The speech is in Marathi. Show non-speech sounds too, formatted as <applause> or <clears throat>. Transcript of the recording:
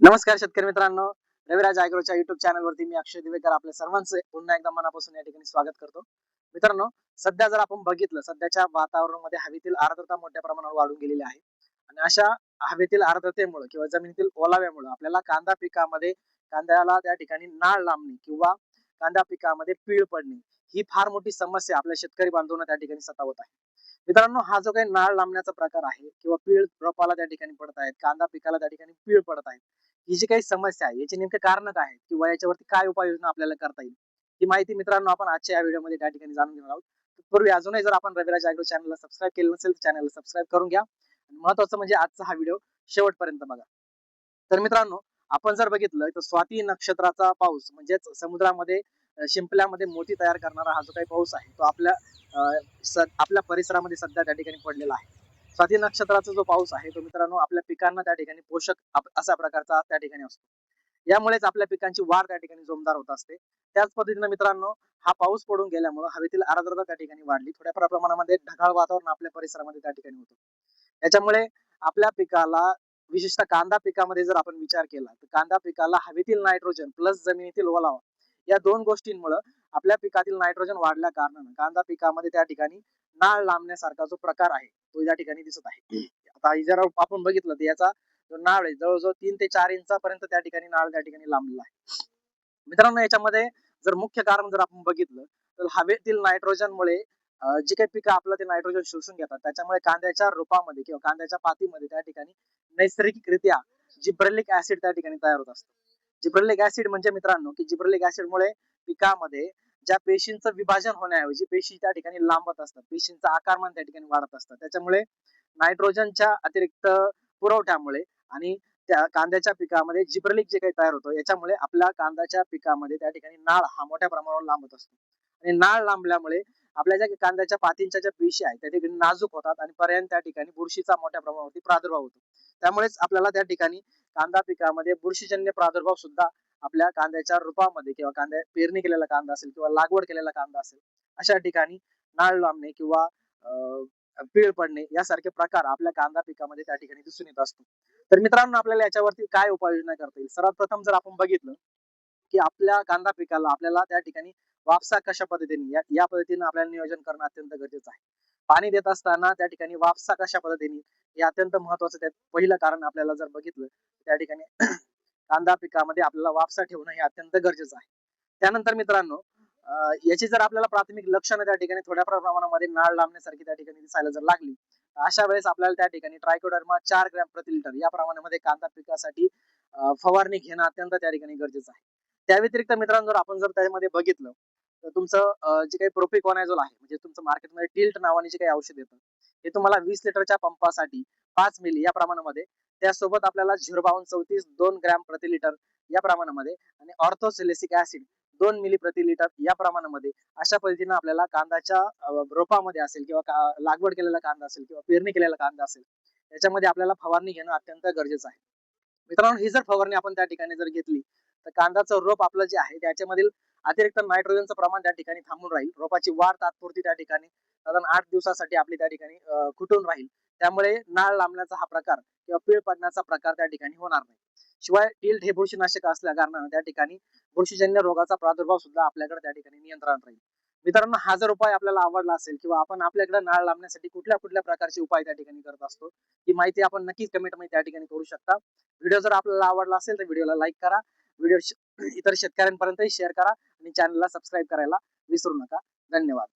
नमस्कार शेतकरी मित्रांनो. रविराज आयग्रोच्या युट्यूब चॅनल वरती मी अक्षय दिवेकर आपल्या सर्वांचे पुन्हा एकदा मनापासून या ठिकाणी स्वागत करतो. मित्रांनो सध्या जर आपण बघितलं सध्याच्या वातावरणामध्ये हवेतील आर्द्रता मोठ्या प्रमाणावर वाढून गेलेली आहे. आणि अशा हवेतील आर्द्रतेमुळे किंवा जमिनीतील ओलाव्यामुळे आपल्याला कांदा पिकामध्ये कांद्याला त्या ठिकाणी नाळ लांबणे किंवा कांदा पिकामध्ये पीळ पडणे ही फार मोठी समस्या आपल्या शेतकरी बांधवांना त्या ठिकाणी सतावत आहे. मित्रांनो हा जो काही नाळ लांबण्याचा प्रकार आहे किंवा पीळ रोपाला त्या ठिकाणी पडत आहेत कांदा पिकाला त्या ठिकाणी पीळ पडत आहेत ही जी काही समस्या आहे याची नेमके कारण काय आहेत किंवा याच्यावरती काय उपाययोजना आपल्याला करता येईल ही माहिती मित्रांनो आपण आजच्या या व्हिडिओमध्ये त्या ठिकाणी जाणून घेणार आहोत. पूर्वी अजूनही जर आपण रविराज अॅग्रो चॅनलला सबस्क्राईब केलं नसेल तर चॅनलला सबस्क्राईब करून घ्या. महत्वाचं म्हणजे आजचा हा व्हिडिओ शेवटपर्यंत बघा. तर मित्रांनो आपण जर बघितलं तर स्वाती नक्षत्राचा पाऊस म्हणजेच समुद्रामध्ये शिंपल्यामध्ये मोती तयार करणारा हा जो काही पाऊस आहे तो आपल्या स- आपल्या परिसरामध्ये सध्या त्या ठिकाणी पडलेला आहे. स्वाती नक्षत्राचा जो पाऊस आहे तो मित्रांनो आपल्या पिकांना त्या ठिकाणी पोषक अशा प्रकारचा त्या ठिकाणी असतो. यामुळेच आपल्या पिकांची वाढ त्या ठिकाणी जोमदार होत असते. त्याच पद्धतीने मित्रांनो हा पाऊस पडून गेल्यामुळे हवेतील आर्द्रता त्या ठिकाणी वाढली. थोड्या प्रमाणामध्ये ढगाळ वातावरण आपल्या परिसरामध्ये त्या ठिकाणी होतं. याच्यामुळे आपल्या पिकाला विशेषतः कांदा पिकामध्ये जर आपण विचार केला तर कांदा पिकाला हवेतील नायट्रोजन प्लस जमिनीतील ओलावा या दोन गोष्टींमुळे आपल्या पिकातील नायट्रोजन वाढल्या कारणानं कांदा पिकामध्ये त्या ठिकाणी नाळ लांबण्यासारखा जो प्रकार आहे तो या ठिकाणी दिसत आहे. आता जर आपण बघितलं तर याचा जो नाळ आहे जवळजवळ तीन ते चार इंचापर्यंत त्या ठिकाणी नाळ त्या ठिकाणी लांबलेला आहे. मित्रांनो याच्यामध्ये जर मुख्य कारण जर आपण बघितलं तर हवेतील नायट्रोजनमुळे जी काही पिकं आपलं ते नायट्रोजन शोषून घेतात त्याच्यामुळे कांद्याच्या रोपामध्ये किंवा कांद्याच्या पातीमध्ये त्या ठिकाणी नैसर्गिकरित्या जिब्रेलिक ऍसिड त्या ठिकाणी तयार होत असतं. जिब्रलिक ऍसिड म्हणजे मित्रांनो की जिब्रलिक ऍसिडमुळे पिकामध्ये ज्या पेशींचं विभाजन होण्याऐवजी पेशी त्या ठिकाणी लांबत असतात पेशींचा आकारमान त्या ठिकाणी वाढत असतं त्याच्यामुळे नायट्रोजनच्या अतिरिक्त पुरवठ्यामुळे आणि त्या कांद्याच्या पिकामध्ये जिब्रलिक जे काही तयार होतं याच्यामुळे आपल्या कांद्याच्या पिकामध्ये त्या ठिकाणी नाळ हा मोठ्या प्रमाणावर लांबत असतो. आणि नाळ लांबल्यामुळे आपल्या ज्या कांद्याच्या पातींच्या ज्या पेशी आहेत त्या ठिकाणी नाजूक होतात आणि पर्यंत त्या ठिकाणी बुरशीचा मोठ्या प्रमाणावरती प्रादुर्भाव होतो. त्यामुळेच आपल्याला त्या ठिकाणी कांदा पिकामध्ये बुरशीजन्य प्रादुर्भाव सुद्धा आपल्या कांद्याच्या रूपामध्ये किंवा कांद्या पेरणी केलेला कांदा असेल किंवा लागवड केलेला कांदा असेल अशा ठिकाणी नाळ लांबणे किंवा पीळ पडणे यासारखे प्रकार आपल्या कांदा पिकामध्ये त्या ठिकाणी दिसून येत असतो. तर मित्रांनो आपल्याला याच्यावरती काय उपाययोजना करता येईल? सर्वात प्रथम जर आपण बघितलं की आपल्या कांदा पिकाला आपल्याला त्या ठिकाणी वापसा कशा पद्धतीने या, या पद्धतीने आपल्याला नियोजन करणं अत्यंत गरजेचं आहे. पाणी देत असताना त्या ठिकाणी वापसा कशा पद्धतीने हे अत्यंत महत्वाचं त्यात पहिलं कारण आपल्याला जर बघितलं त्या ठिकाणी <clears throat> कांदा पिकामध्ये आपल्याला वापसा ठेवणं हे अत्यंत गरजेचं आहे. त्यानंतर मित्रांनो याची जर आपल्याला प्राथमिक लक्षणं त्या ठिकाणी थोड्या प्रमाणामध्ये नाळ लांबण्यासारखी त्या ठिकाणी दिसायला जर लागली अशा वेळेस आपल्याला त्या ठिकाणी ट्रायकोडर्मा चार ग्रॅम प्रति लिटर या प्रमाणामध्ये कांदा पिकासाठी फवारणी घेणं अत्यंत त्या ठिकाणी गरजेचं आहे. त्या व्यतिरिक्त मित्रांनो जर आपण जर त्यामध्ये बघितलं तर तुमचं जे काही प्रोपिकॉनायझोल आहे म्हणजे तुमचं मार्केटमध्ये टिल्ट नावाने जे काही औषध येतं हे तुम्हाला वीस लिटरच्या पंपासाठी पाच मिली या प्रमाणामध्ये. त्यासोबत आपल्याला झिरो बावन्न चौतीस दोन ग्रॅम प्रति लिटर या प्रमाणामध्ये आणि ऑर्थोसिलेसिक ऍसिड दोन मिली प्रति लिटर या प्रमाणामध्ये अशा पद्धतीने आपल्याला कांद्याच्या रोपामध्ये असेल किंवा लागवड केलेला कांदा असेल किंवा पेरणी केलेला कांदा असेल याच्यामध्ये आपल्याला फवारणी घेणं अत्यंत गरजेचं आहे. मित्रांनो ही जर फवारणी आपण त्या ठिकाणी जर घेतली तर कांद्याचं रोप आपलं जे आहे त्याच्यामधील अतिरिक्त नायट्रोजनचं प्रमाण त्या ठिकाणी थांबून राहील. रोपाची वाढ तात्पुरती त्या ठिकाणी साधारण आठ दिवसासाठी आपली त्या ठिकाणी खुटून राहील. त्यामुळे नाळ लांबण्याचा हा प्रकार किंवा पीळ पडण्याचा प्रकार त्या ठिकाणी होणार नाही. शिवाय टिल्ट हे बुरशीनाशक असल्या कारणानं त्या ठिकाणी बुरशीजन्य रोगाचा प्रादुर्भाव सुद्धा आपल्याकडे त्या ठिकाणी नियंत्रणात राहील. मित्रांनो हा जर उपाय आपल्याला आवडला असेल किंवा आपण आपल्याकडे नाळ लांबण्यासाठी कुठल्या कुठल्या प्रकारचे उपाय त्या ठिकाणी करत असतो ही माहिती आपण नक्कीच कमेंटमध्ये त्या ठिकाणी करू शकता. व्हिडिओ जर आपल्याला आवडला असेल तर व्हिडिओला लाईक करा. व्हिडिओ इतर शेतकऱ्यांपर्यंतही शेअर करा आणि चॅनलला सबस्क्राईब करायला विसरू नका. धन्यवाद.